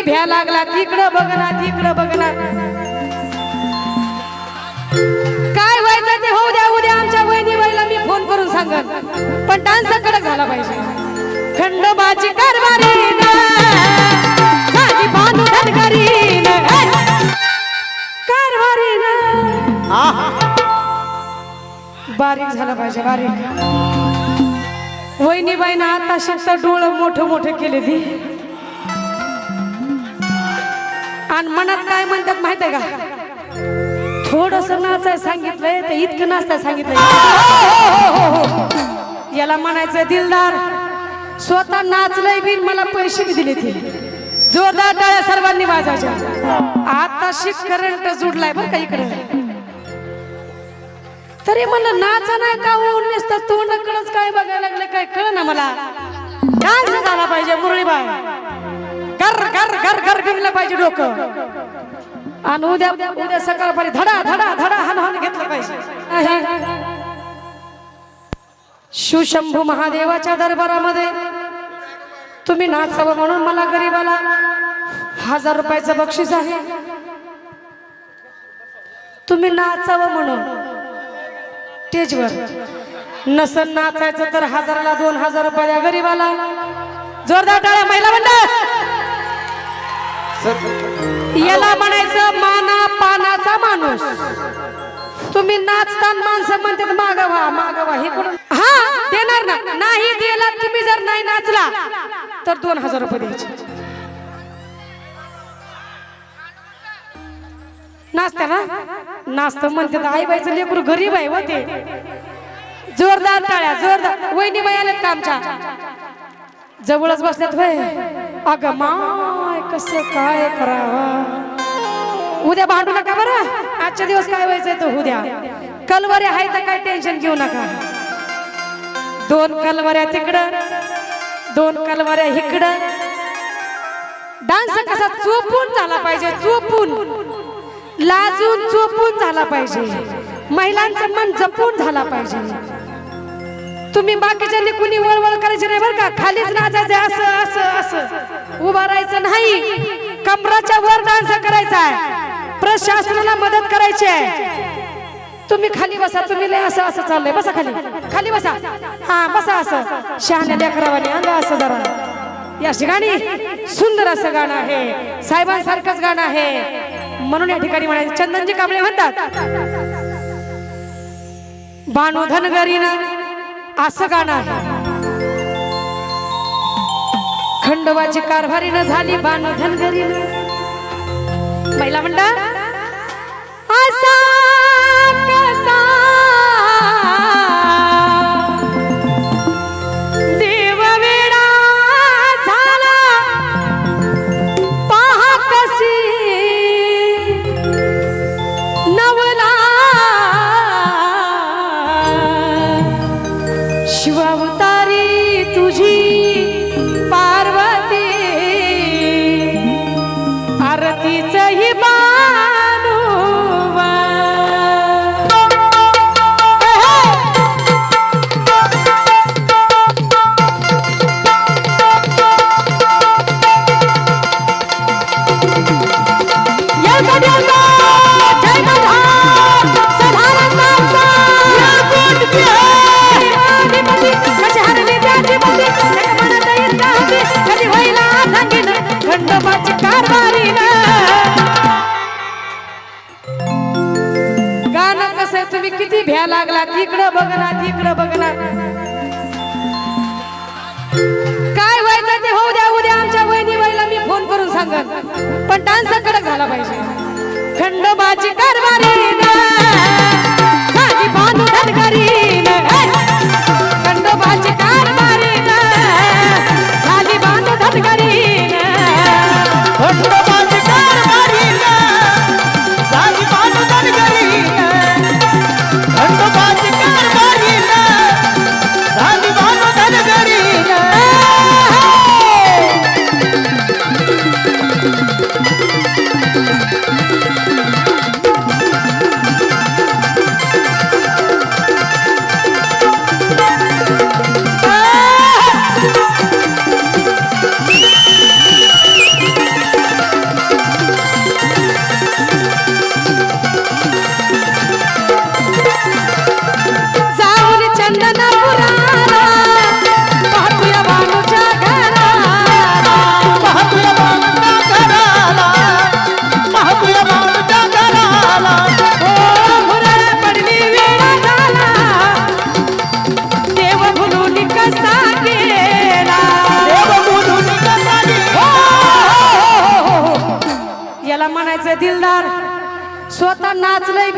किती भ्या लागला. तिकडं बघना तिकडं बघना काय व्हायचं ते होऊ द्या उद्या आमच्या वहिनी बाईला मी फोन करून सांगन. पण डान्स कडक झाला पाहिजे. खंडोबाची कारभारी. बारीक झाला पाहिजे बारीक. वहिनीबाईनं आता शकता डोळं मोठं मोठं केले ती आणि मनात काय म्हणतात माहीत आहे का? थोडस नाचाय सांगितलंय तर इतकं नाचताय सांगितलंय. याला म्हणायचं दिलदार स्वतः नाचलंय बिन मला पैसे बी दिले ते जोरदार टाळ्या सर्वांनी वाजायच्या. आता शिक करंट जुडलाय बरं का इकडे. तरी मला नाचा नाही का होऊन नसतं? तोंडाकडच काय बघायला लागलं? काय कळ ना मला. डान्स झाला पाहिजे मुरळीबाई. घर घर घर घर पाहिजे डोकं. आणि उद्या उद्या सकाळपारी धडा धडा धडा हन हन घेतलं पाहिजे. शिवशंभू महादेवाच्या दरबारामध्ये तुम्ही नाचावं म्हणून मला गरीबाला हजार रुपयाचं बक्षीस आहे. तुम्ही नाचावं म्हणून स्टेजवर नसन नाचायचं तर हजाराला दोन हजार रुपये द्या गरीबाला. जोरदार टाळ्या महिला मंडळ! याला म्हणायचं माना पानाचा माणूस. तुम्ही नाचताना माणसं म्हणतात मागवा मागवा. हे करून हा देणार ना. नाही दिला तुम्ही जर नाही नाचला तर दोन हजार रुपये द्यायचे. नाचता ना? नाचत म्हणते आई बाईचं लेकरू गरीब आहे होते जोरदार टाळ्या जोरदार. वहिनी बाई आल्यात का आमच्या? जवळच बसल्यात वय अगं मा कसं काय करावा? उद्या भांडू नका बरं. आजच्या दिवस काय व्हायचंय तो उद्या. कलवरे आहे तर काय टेन्शन घेऊ नका. दोन कलवऱ्या तिकडं दोन कलवऱ्या इकडं. डान्स कसा चोपून झाला पाहिजे चोपून. लाजून चोपून झाला पाहिजे. महिलांचं मन जपून झाला पाहिजे. तुम्ही बाकीच्यांनी कुणी वळवळ करायची नाही बरं का? खालीच नाचायचं असं असं असं. उभं राहायचं नाही. कमराच्या वर डान्स करायचा आहे. प्रशासनाला मदत करायची आहे. तुम्ही खाली बसा तुम्ही लय असं असं चाललंय. बसा खाली. खाली बसा. हा बसा असं. शहाण्या लेकरावाने अंग असं जरा. या ठिकाणी सुंदर असं गाणं आहे. साहेबांसारखंच गाणं आहे. म्हणून या ठिकाणी म्हणायचं चंदनजी कांबळे म्हणतात बाणू धनगरीनं असं गाणं आहे खंडोबाची न झाली बाणू धनगरीनं महिला म्हणतात दंडबाजी कारभारी.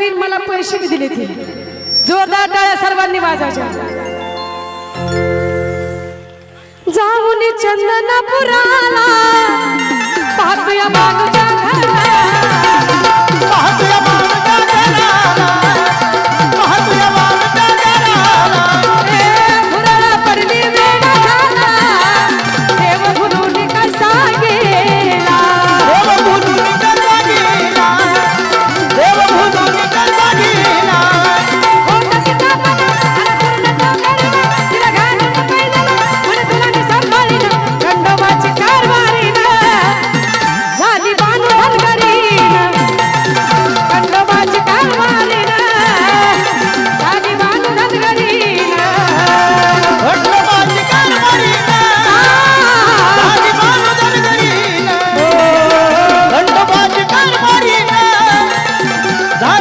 नोकरीन मला पैसे बी दिले ते जोरदार टाळ्या सर्वांनी वाजायच्या जाऊन चंदनपुराला पाहतोया मानुच्या घराला.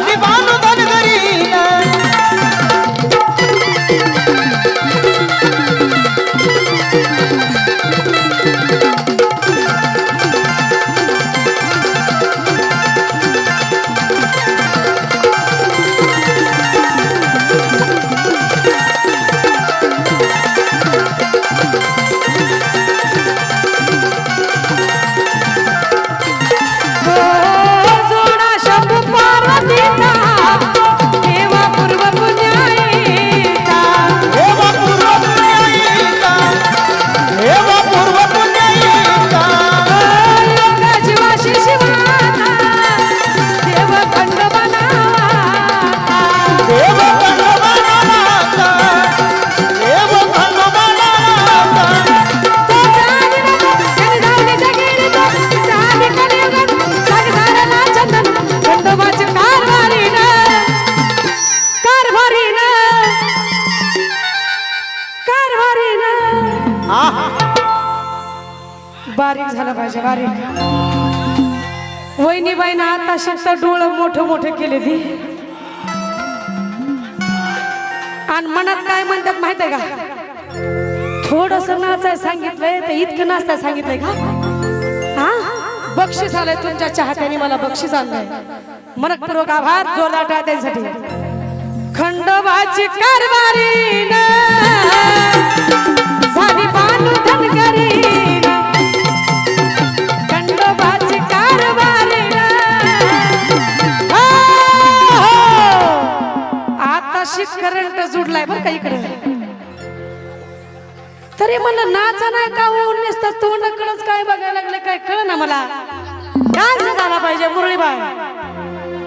झाली बांधून झाला पाहिजे बारीक वहिनीबाईनं आता शक्त डोळं मोठं मोठं केले ती आणि मनात काय म्हणतात माहीत आहे का? थोडस नाचाय सांगितलंय तर इतकं नाचताय सांगितलंय का? हा? बक्षीस आलंय तुमच्या चाहत्याने मला बक्षीस आणलंय. मनपूर्वक आभार जोरदार टाळ्या खंडोबाची कारभारी झाली बानू धनगरी. म्हणलं नाचा नाही का होऊन नसतं तोंडाकडच काय बघायला लागलं? काय कळ ना मला? डान्स झाला पाहिजे मुरळीबाई.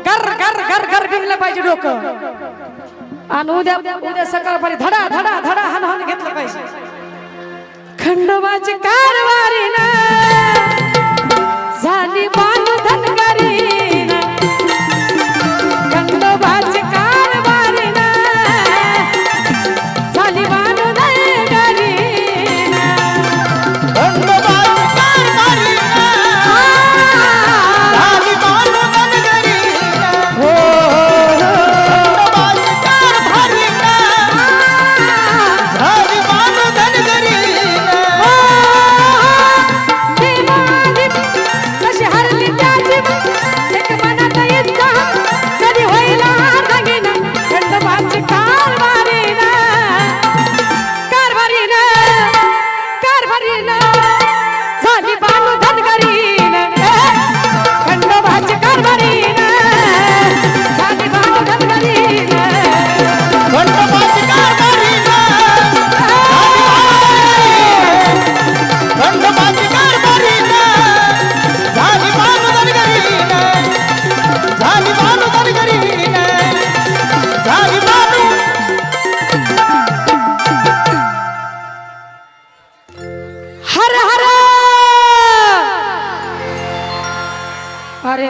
घर घर घर घर फिरलं पाहिजे डोकं. आणि उद्या उद्या सकाळपर्यंत धडा धडा धडा हन हन घेतलं पाहिजे. खंडोबाची कारवारी ना झाली बा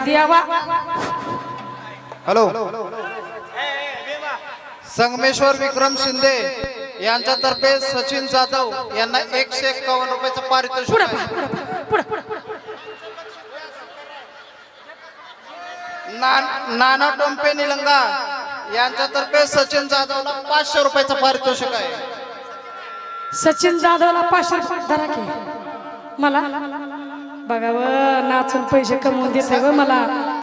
देवा. हॅलो. संगमेश्वर विक्रम शिंदे यांच्यातर्फे सचिन जाधव यांना एकशे एक्कावन्न रुपयाचं पारितोषिक नाना टोंपे निलंगा यांच्यातर्फे सचिन जाधवला पाचशे रुपयाचं पारितोषिक आहे. सचिन जाधवला पाचशे रुपये. धरा की. मला? बघावं नाचून पैसे कमवून देते व मला.